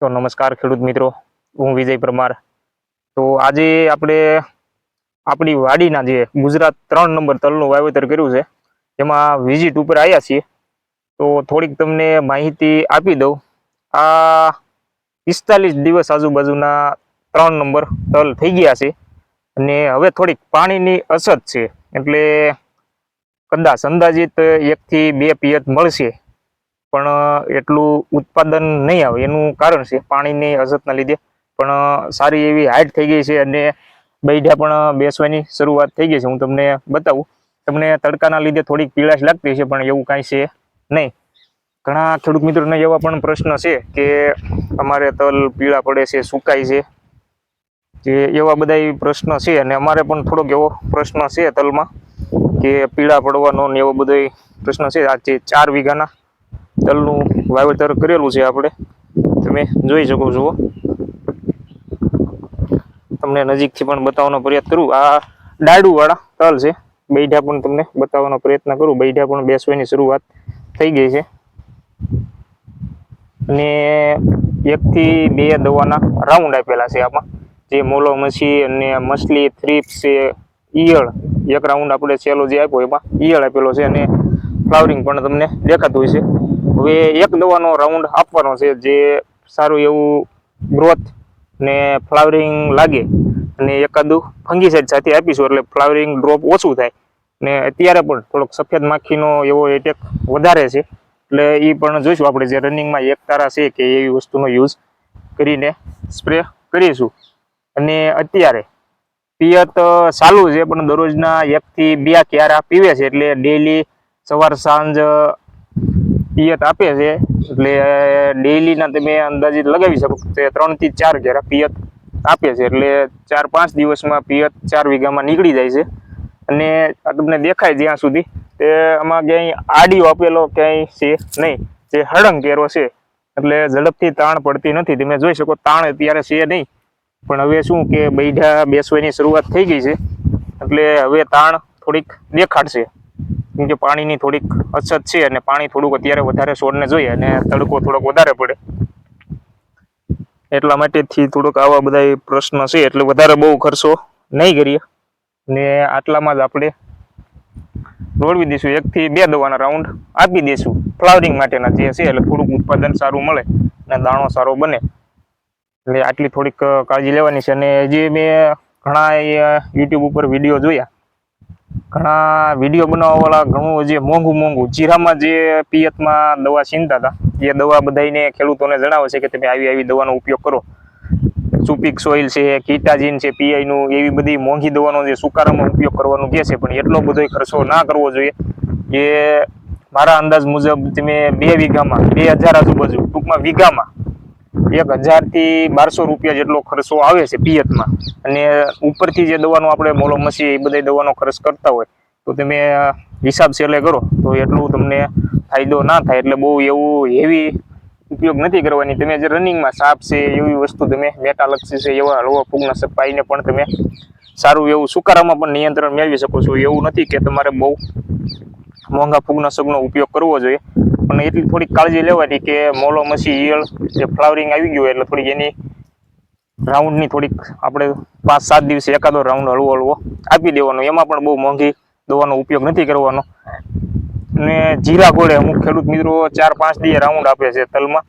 તો નમસ્કાર ખેડૂત મિત્રો, હું વિજય પરમાર. તો આજે આપણે આપણી વાડીના જે ગુજરાત ત્રણ નંબર તલનું વાવેતર કર્યું છે, એમાં વિઝિટ ઉપર આવ્યા છીએ. તો થોડીક તમને માહિતી આપી દઉં. આ પિસ્તાલીસ દિવસ આજુબાજુના ત્રણ નંબર તલ થઈ ગયા છે, અને હવે થોડીક પાણીની અછત છે, એટલે કદાચ અંદાજિત એકથી બે પિયત મળશે. પણ એટલું ઉત્પાદન નહીં આવે. એનું કારણ છે પાણીની અછતના લીધે. પણ સારી એવી હાઇટ થઈ ગઈ છે અને બૈડા પણ બેસવાની શરૂઆત થઈ ગઈ છે. હું તમને બતાવું. તમને તડકાના લીધે થોડીક પીળાશ લાગતી છે પણ એવું કાંઈ છે નહીં. ઘણા ખેડૂત મિત્રોને એવા પણ પ્રશ્ન છે કે અમારે તલ પીળા પડે છે, સુકાય છે. જે એવા બધા પ્રશ્ન છે અને અમારે પણ થોડોક એવો પ્રશ્ન છે તલમાં કે પીળા પડવાનો ને એવો બધો પ્રશ્ન છે. આજે ચાર વીઘાના તલનું વાવેતર કરેલું છે આપણે. તમે જોઈ શકો છો. તમને નજીકથી પણ બતાવવાનો પ્રયત્ન કરું. આ ડાડુવાળા તલ છે. બૈઢા પણ તમને બતાવવાનો પ્રયત્ન કરું. બૈઢા પણ બેસવાની શરૂઆત થઈ ગઈ છે. અને એકથી બે દવાના રાઉન્ડ આપેલા છે આમાં. જે મોલો મછી અને મછલી થ્રીપ્સ છે, ઈયળ. એક રાઉન્ડ આપણે છેલ્લો જે આપ્યો એમાં ઈયળ આપેલો છે અને ફ્લાવરિંગ પણ તમને દેખાતું હોય છે હવે એક દવાનો રાઉન્ડ આપવાનો છે જે સારું એવું ગ્રોથ ને ફ્લાવરિંગ લાગે અને એકાદું ફંગીસાઇડ સાથે આપીશું એટલે ફ્લાવરિંગ ડ્રોપ ઓછું થાય. ને અત્યારે પણ થોડોક સફેદ માખીનો એવો એટેક વધારે છે. એટલે એ પણ જોઈશું આપણે જે રનિંગમાં એક તારા છે કે એવી વસ્તુનો યુઝ કરીને સ્પ્રે કરીશું. અને અત્યારે પિયત ચાલુ છે પણ દરરોજના એકથી બે ક્યારા પીવે છે એટલે ડેઈલી સવાર સાંજ પિયત આપે છે, એટલે ડેઈલીના તમે અંદાજિત લગાવી શકો તે ત્રણથી ચાર ઘેરા પિયત આપે છે, એટલે ચાર પાંચ દિવસમાં પિયત ચાર વીઘામાં નીકળી જાય છે. અને આ તમને દેખાય જ્યાં સુધી, તે આમાં ક્યાંય આડીઓ આપેલો ક્યાંય છે નહીં. જે હળંગ કેરો છે, એટલે ઝડપથી તાણ પડતી નથી. તમે જોઈ શકો તાણ અત્યારે છે નહીં. પણ હવે શું કે બૈઠા બેસવાની શરૂઆત થઈ ગઈ છે, એટલે હવે તાણ થોડીક દેખાડશે. કેમ કે પાણીની થોડીક અછત છે અને પાણી થોડુંક અત્યારે વધારે છોડને જોઈએ અને તડકો થોડોક વધારે પડે. એટલા માટેથી થોડોક આવા બધા પ્રશ્ન છે, એટલે વધારે બહુ ખર્ચો નહીં કરીએ. ને આટલામાં જ આપણે દોડવી દઈશું. એકથી બે દવાના રાઉન્ડ આપી દઈશું. ફ્લાવરિંગ માટેના જે છે, એટલે થોડુંક ઉત્પાદન સારું મળે અને દાણો સારો બને. એટલે આટલી થોડીક કાળજી લેવાની છે. અને જે મેં ઘણા યુટ્યુબ ઉપર વીડિયો જોયા ઘણા વીડિયો બનાવવાવાળા ઘણું જે મોંઘું મોંઘું. જીરામાં જે પિયતમાં દવા છીનતા હતા, એ દવા બધાને ખેડૂતોને જણાવે છે કે તમે આવી આવી દવાનો ઉપયોગ કરો. સુપિક સોઇલ છે, કીટાજીન છે, પીઆઈનું એવી બધી મોંઘી દવાનો જે સુકારામાં ઉપયોગ કરવાનું કહે છે, પણ એટલો બધો ખર્ચો ના કરવો જોઈએ એ મારા અંદાજ મુજબ તમે બે વીઘામાં, બે હજાર આજુબાજુ, ટૂંકમાં વીઘામાં એક હજારથી બારસો રૂપિયા જેટલો ખર્ચો આવે છે પિયતમાં. અને ઉપરથી જે દવાનો આપણે મોલો મસી એ બધા દવાનો ખર્ચ કરતા હોય, તો તમે હિસાબ સેલે કરો, તો એટલું તમને ફાયદો ના થાય. એટલે બહુ એવું હેવી ઉપયોગ નથી કરવાની. તમે જે રનિંગમાં સાપ છે, એવી વસ્તુ તમે મેટાલક્ષી છે, એવા હળવા ફૂગનાશક પાઈને પણ તમે સારું એવું સુકારામાં પણ નિયંત્રણ મેળવી શકો છો. એવું નથી કે તમારે બહુ મોંઘા ફૂગનાશકનો ઉપયોગ કરવો જોઈએ. પણ એટલી થોડીક કાળજી લેવાની કે મોલો મસી ઈયળ જે ફ્લાવરિંગ આવી ગયું એટલે થોડીક એની રાઉન્ડની થોડીક આપણે પાંચ સાત દિવસે એકાદો રાઉન્ડ હળવો હળવો આપી દેવાનો. એમાં પણ બહુ મોંઘી દવાનો ઉપયોગ નથી કરવાનો. અને જીરા ગોળે અમુક ખેડૂત મિત્રો ચાર પાંચ દી રાઉન્ડ આપે છે તલમાં.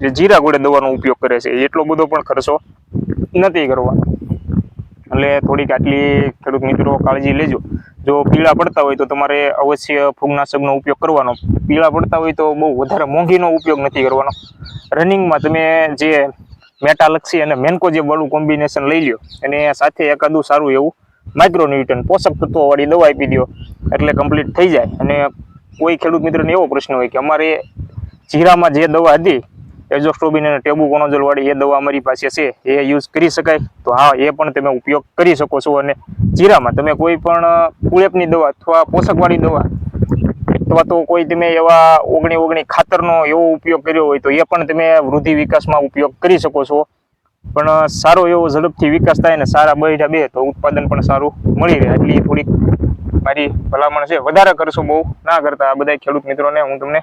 જે જીરા ગોળે દવાનો ઉપયોગ કરે છે. એટલો બધો પણ ખર્ચો નથી કરવાનો. એટલે થોડીક આટલી ખેડૂત મિત્રો કાળજી લેજો. જો પીળા પડતા હોય તો તમારે અવશ્ય ફૂગનાશકનો ઉપયોગ કરવાનો. પીળા પડતા હોય તો બહુ વધારે મોંઘીનો ઉપયોગ નથી કરવાનો. રનિંગમાં તમે જે મેટાલક્ષી અને મેન્કો જે વાળું કોમ્બિનેશન લઈ લ્યો અને સાથે એકાદું સારું એવું માઇક્રોન્યુટન પોષક તત્વોવાળી દવા આપી દો એટલે કમ્પ્લીટ થઈ જાય. અને કોઈ ખેડૂત મિત્રને એવો પ્રશ્ન હોય કે અમારે જીરામાં જે દવા હતી એઝોસ્ટ્રોબિન અને ટેબુકોનોઝોલ વાળી એ દવા અમારી પાસે છે, એ યુઝ કરી શકાય. તો હા, એ પણ તમે ઉપયોગ કરી શકો છો અને જીરામાં તમે કોઈ પણ કુળેપની દવા અથવા પોષકવાળી દવા અથવા તો કોઈ તમે એવા ઓગણી ઓગણી ખાતરનો એવો ઉપયોગ કર્યો હોય તો એ પણ તમે વૃદ્ધિ વિકાસમાં ઉપયોગ કરી શકો છો. પણ સારો એવો ઝડપથી વિકાસ થાય ને સારા બૈઠા બે તો ઉત્પાદન પણ સારું મળી રહે. એટલી થોડીક મારી ભલામણ છે. વધારે કરશો બહુ ના કરતા. આ બધા ખેડૂત મિત્રોને હું તમને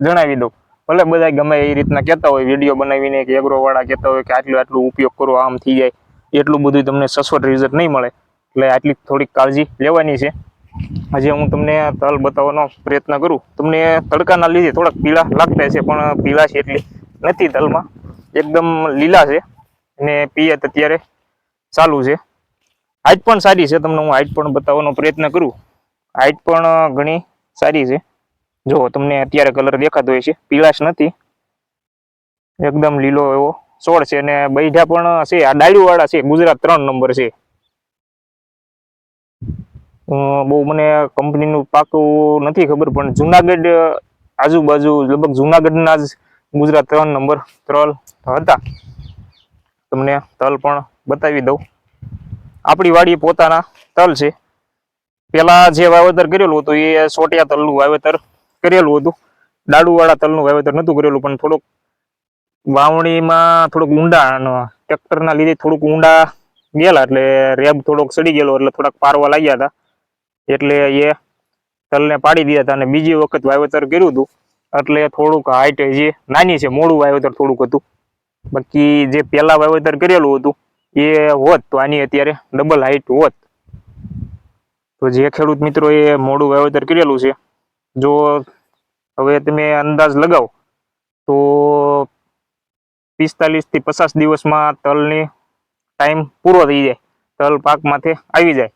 જણાવી દઉં. ભલે બધા ગમે એ રીતના કહેતા હોય વીડિયો બનાવીને કે એગ્રોવાળા કહેતા હોય કે આટલું આટલું ઉપયોગ કરો, આમ થઈ જાય, એટલું બધું તમને સસવટ રિઝલ્ટ નહીં મળે. એટલે આટલી થોડીક કાળજી લેવાની છે. આજે હું તમને તલ બતાવવાનો પ્રયત્ન કરું. તમને તડકાના લીધે થોડાક પીળા લાગતા છે પણ પીળા છે એટલી નથી તલમાં. એકદમ લીલા છે અને પિયત અત્યારે ચાલુ છે. હાઈટ પણ સારી છે, તમને હું હાઈટ પણ બતાવવાનો પ્રયત્ન કરું. હાઈટ પણ ઘણી સારી છે. જો, તમને અત્યારે કલર દેખાતો હોય છે. પીળાશ નથી. એકદમ લીલો એવો છોડ છે અને બૈઠા પણ છે. આ ડાળીઓ વાળા છે. ગુજરાત ત્રણ નંબર છે. બહુ મને કંપનીનું પાકું નથી ખબર, પણ જુનાગઢ આજુબાજુ, લગભગ જુનાગઢના જ ગુજરાત ત્રણ નંબર ત્રલ હતા. તમને તલ પણ બતાવી દઉં. આપણી વાડી પોતાના તલ છે. પેલા જે વાવેતર કરેલું હતું એ સોટિયા તલનું વાવેતર કરેલું હતું. ડાળુવાળા તલનું વાવેતર નહોતું કરેલું, પણ થોડુંક વાવણીમાં થોડુંક ઊંડા ટ્રેક્ટરના લીધે થોડુંક ઊંડા ગયેલા, એટલે રેબ થોડોક સડી ગયેલો, એટલે થોડાક પારવા લાગ્યા હતા. એટલે એ તલને પાડી દીધા હતા અને બીજી વખત વાવેતર કર્યું હતું. એટલે થોડુંક હાઈટ જે નાની છે, મોડું વાવેતર થોડુંક હતું. બાકી જે પેલા વાવેતર કરેલું હતું, એ હોત તો આની અત્યારે ડબલ હાઈટ હોત. તો જે ખેડૂત મિત્રો એ મોડું વાવેતર કરેલું છે, જો હવે તમે અંદાજ લગાવો. તો પિસ્તાલીસથી પચાસ દિવસમાં તલની ટાઈમ પૂરો થઈ જાય. તલ પાક માથે આવી જાય.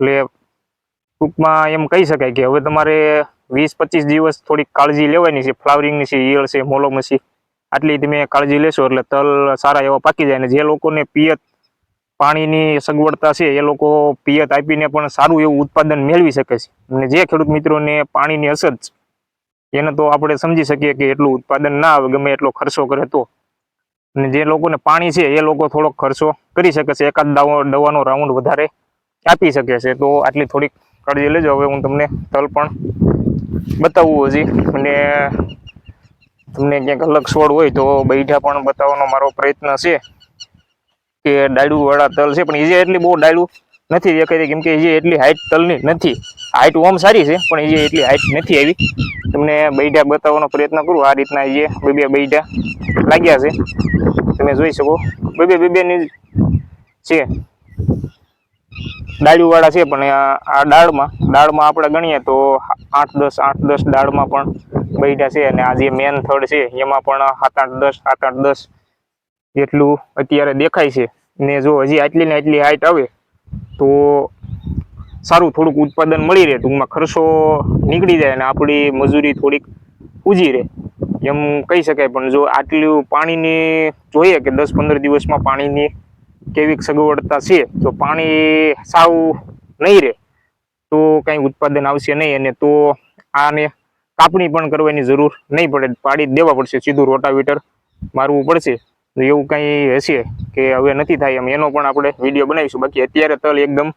એટલે ટૂંકમાં એમ કહી શકાય કે હવે તમારે વીસ પચીસ દિવસ થોડીક કાળજી લેવાની છે. ફ્લાવરિંગની છે, ઈયળ છે મોલોમસી આટલી તમે કાળજી લેશો એટલે તલ સારા એવા પાકી જાય. અને જે લોકોને પિયત પાણીની સગવડતા છે, એ લોકો પિયત આપીને પણ સારું એવું ઉત્પાદન મેળવી શકે છે. અને જે ખેડૂત મિત્રોને પાણીની અસર છે એને તો આપણે સમજી શકીએ કે એટલું ઉત્પાદન ના આવે, ગમે એટલો ખર્ચો કરે તો. અને જે લોકોને પાણી છે, એ લોકો થોડોક ખર્ચો કરી શકે છે, એકાદ દવા, દવાનો રાઉન્ડ વધારે આપી શકે છે. તો આટલી થોડીક કાળજી લેજો. હવે હું તમને તલ પણ બતાવવું હજી. અને તમને ક્યાંક અલગ છોડ હોય તો બૈઠા પણ બતાવવાનો મારો પ્રયત્ન છે કે ડાળું તલ છે, પણ એ જે એટલી બહુ ડાળું નથી દેખાતી કેમ કે એ જે એટલી હાઈટ તલની નથી. હાઈટ ઓમ સારી છે, પણ એ એટલી હાઈટ નથી આવી. તમને બૈઠા બતાવવાનો પ્રયત્ન કરું, આ રીતના એ બે બે બૈઠા લાગ્યા છે. તમે જોઈ શકો બે બે બે બે ની છે. ડાળીવાળા છે, પણ આ આ દાળમાં દાળમાં આપણે ગણીએ તો આઠ દસ આઠ દસ દાળમાં પણ બૈઠા છે, અને આ જે મેન થડ છે, એમાં પણ સાત આઠ દસ, સાત આઠ દસ જેટલું અત્યારે દેખાય છે. ને જો હજી આટલી ને આટલી હાઈટ આવે, તો સારું થોડુંક ઉત્પાદન મળી રહે, ટૂંકમાં ખર્ચો નીકળી જાય અને આપણી મજૂરી થોડીક ઉજી રહે. એમ કહી શકાય, પણ જો આટલું પાણીની જોઈએ કે દસ પંદર દિવસમાં પાણીની કેવી સગવડતા છે, તો પાણી સાવ નહીં રહે. તો કાંઈ ઉત્પાદન આવશે નહીં અને તો આને કાપણી પણ કરવાની જરૂર નહીં પડે. પાડી જ દેવા પડશે, સીધું રોટાવીટર મારવું પડશે. એવું કંઈ હશે કે હવે નથી થાય એમ. એનો પણ આપણે વીડિયો બનાવીશું. બાકી અત્યારે તલ એકદમ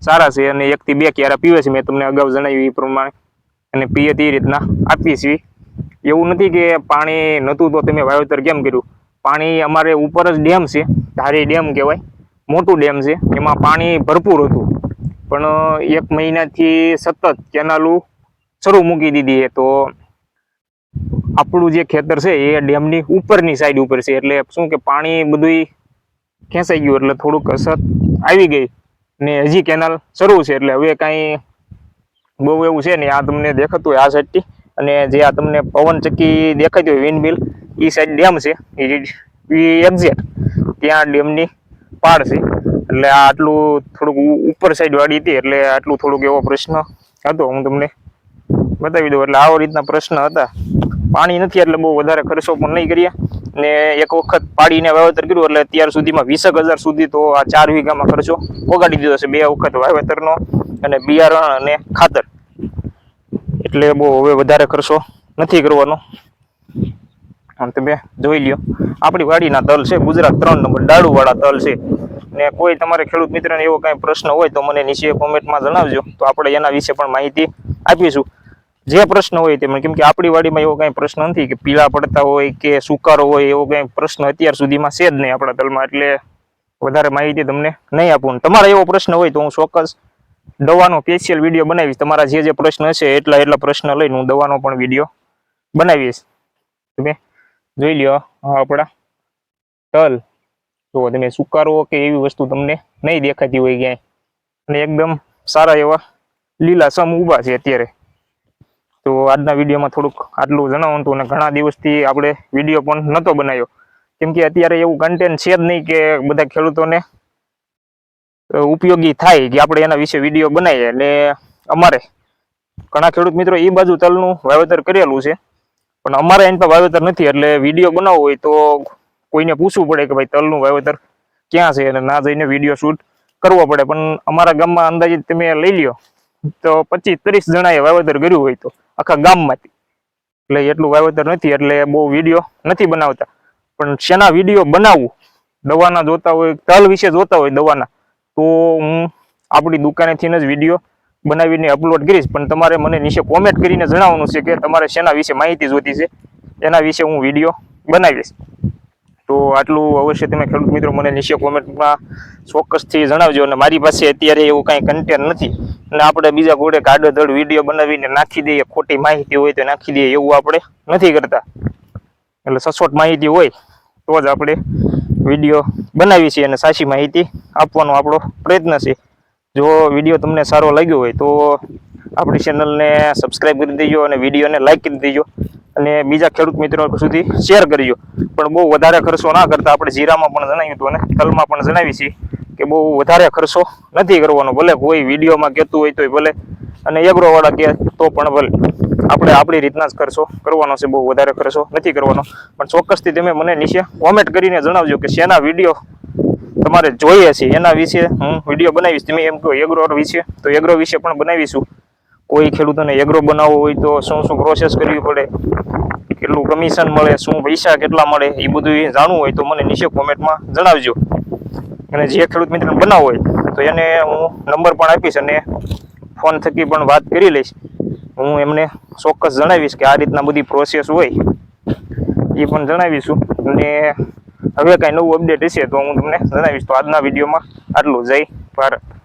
સારા છે અને એકથી બે ક્યારા પીવે છે, મેં તમને અગાઉ જણાવ્યું એ પ્રમાણે. અને પીએ એ રીતના આપીએ છીએ. એવું નથી કે પાણી નહોતું તો તમે વાવેતર કેમ કર્યું? પાણી અમારે ઉપર જ ડેમ છે, ધારી ડેમ કહેવાય. મોટું ડેમ છે, એમાં પાણી ભરપૂર હતું. પણ એક મહિનાથી સતત કેનાલું શરૂ મૂકી દીધી છે. તો આપણું જે ખેતર છે એ ડેમની ઉપરની સાઈડ ઉપર છે. એટલે શું કે પાણી બધું ખેંચાઈ ગયું, એટલે થોડુંક અસર આવી ગઈ. ને હજી કેનાલ શરૂ છે એટલે હવે કાંઈ બહુ એવું છે ને આ તમને દેખાતું હોય આ સાઈડથી અને જે આ તમને પવન ચક્કી દેખાતી હોય વિન્ડ મિલ એ સાઈડ ડેમ છે એ એક્ઝેક્ટ ત્યાં ડેમની પાડ છે. એટલે આ આટલું થોડુંક ઉપર સાઈડ વાળી હતી એટલે આટલું થોડુંક એવો પ્રશ્ન હતો. હું તમને બતાવી દઉં. એટલે આવો રીતના પ્રશ્ન હતા. પાણી નથી એટલે બહુ વધારે ખર્ચો પણ નહીં કર્યા. ને એક વખત પાડીને વાવેતર કર્યું એટલે અત્યાર સુધીમાં વીસેક હજાર સુધી તો આ ચાર વીઘામાં ખર્ચો ઓગાડી દીધો છે. બે વખત વાવેતરનો અને બિયારણ અને ખાતર. એટલે બહુ હવે વધારે ખર્ચો નથી કરવાનો. આમ તમે જોઈ લ્યો. આપણી વાડીના તલ છે, ગુજરાત ત્રણ નંબર, ડાળુવાળા તલ છે. ને કોઈ તમારે ખેડૂત મિત્રને એવો કાંઈ પ્રશ્ન હોય તો મને નીચે કોમેન્ટમાં જણાવજો. તો આપણે એના વિશે પણ માહિતી આપીશું. જે પ્રશ્ન હોય તેમાં, કેમ કે આપણી વાડીમાં એવો કાંઈ પ્રશ્ન નથી કે પીળા પડતા હોય કે સુકારો હોય એવો કાંઈ પ્રશ્ન અત્યાર સુધીમાં છે જ નહીં આપણા તલમાં. એટલે વધારે માહિતી તમને નહીં આપું. તમારે એવો પ્રશ્ન હોય તો હું ચોક્કસ દવાનો સ્પેશિયલ વીડિયો બનાવીશ. તમારા જે જે પ્રશ્ન હશે એટલા એટલા પ્રશ્ન લઈને હું દવાનો પણ વીડિયો બનાવીશ. તમે જોઈ લ્યો આપણા તલ. જો તમે સુકારો કે એવી વસ્તુ તમને નહીં દેખાતી હોય ક્યાંય. અને એકદમ સારા એવા લીલા સમ ઊભા છે અત્યારે. તો આજના વિડીયોમાં થોડુંક આટલું જણાવું હતું અને ઘણા દિવસથી આપણે વીડિયો પણ નહોતો બનાવ્યો. કેમ કે અત્યારે એવું કન્ટેન્ટ છે જ નહીં કે બધા ખેડૂતોને ઉપયોગી થાય કે આપણે એના વિશે વીડિયો બનાવીએ. એટલે અમારે, ઘણા ખેડૂત મિત્રો એ બાજુ તલનું વાવેતર કરેલું છે. પણ અમારે એની પાસે વાવેતર નથી, એટલે વીડિયો બનાવવો હોય તો કોઈને પૂછવું પડે કે ભાઈ તલનું વાવેતર ક્યાં છે અને ના જઈને વીડિયો શૂટ કરવો પડે. પણ અમારા ગામમાં અંદાજિત તમે લઈ લ્યો, તો પચીસ ત્રીસ જણાએ વાવેતર કર્યું હોય તો. આખા ગામમાંથી. એટલે એટલું વાવેતર નથી, એટલે બહુ વીડિયો નથી બનાવતા. પણ શેના વીડિયો બનાવવું દવાના જોતા હોય, તલ વિશે જોતા હોય દવાના, તો હું આપણી દુકાનેથી જ વીડિયો બનાવીને અપલોડ કરીશ. પણ તમારે મને નીચે કોમેન્ટ કરીને જણાવવાનું છે કે તમારે શેના વિશે માહિતી જોતી છે. એના વિશે હું વીડિયો બનાવીશ. તો આટલું અવશ્ય તમે ખેડૂત મિત્રો મને નીચે કોમેન્ટમાં ચોક્કસથી જણાવજો અને મારી પાસે અત્યારે એવું કાંઈ કન્ટેન્ટ નથી. અને આપણે બીજા ઘોડે કાડોદડ વીડિયો બનાવીને નાખી દઈએ, ખોટી માહિતી હોય તો નાખી દઈએ એવું આપણે નથી કરતા. એટલે સચોટ માહિતી હોય તો જ આપણે વીડિયો બનાવી છીએ અને સાચી માહિતી આપવાનો આપણો પ્રયત્ન છે. જો વીડિયો તમને સારો લાગ્યો હોય તો આપણી ચેનલને સબસ્ક્રાઇબ કરી દેજો અને વિડીયોને લાઇક કરી દેજો. અને બીજા ખેડૂત મિત્રો સુધી શેર કરજો. પણ બહુ વધારે ખર્ચો ના કરતા આપણે જીરામાં પણ જણાવ્યું હતું અને તલમાં પણ જણાવી છીએ કે બહુ વધારે ખર્ચો નથી કરવાનો. ભલે કોઈ વિડીયોમાં કહેતું હોય તોય ભલે. અને એગ્રોવાળા કહે તો પણ ભલે. આપણે આપણી રીતના જ ખર્ચો કરવાનો છે, બહુ વધારે ખર્ચો નથી કરવાનો. પણ ચોક્કસથી તમે મને નીચે કોમેન્ટ કરીને જણાવજો કે શેના વીડિયો તમારે જોઈએ છે. એના વિશે હું વીડિયો બનાવીશ. તમે એમ કહો એગ્રો વિશે, તો એગ્રો વિશે પણ બનાવીશું. કોઈ ખેડૂતોને એગ્રો બનાવવો હોય તો શું શું પ્રોસેસ કરવી પડે? કેટલું કમિશન મળે? શું પૈસા કેટલા મળે? એ બધું જાણવું હોય તો મને નીચે કોમેન્ટમાં જણાવજો. અને જે ખેડૂત મિત્રને બનાવવો હોય તો એને હું નંબર પણ આપીશ અને ફોન થકી પણ વાત કરી લઈશ. હું એમને ચોક્કસ જણાવીશ કે આ રીતના બધી પ્રોસેસ હોય. એ પણ જણાવીશું. અને હવે કાંઈ નવું અપડેટ હશે તો હું તમને જણાવીશ. તો આજના વિડીયોમાં આટલું. જય ભારત.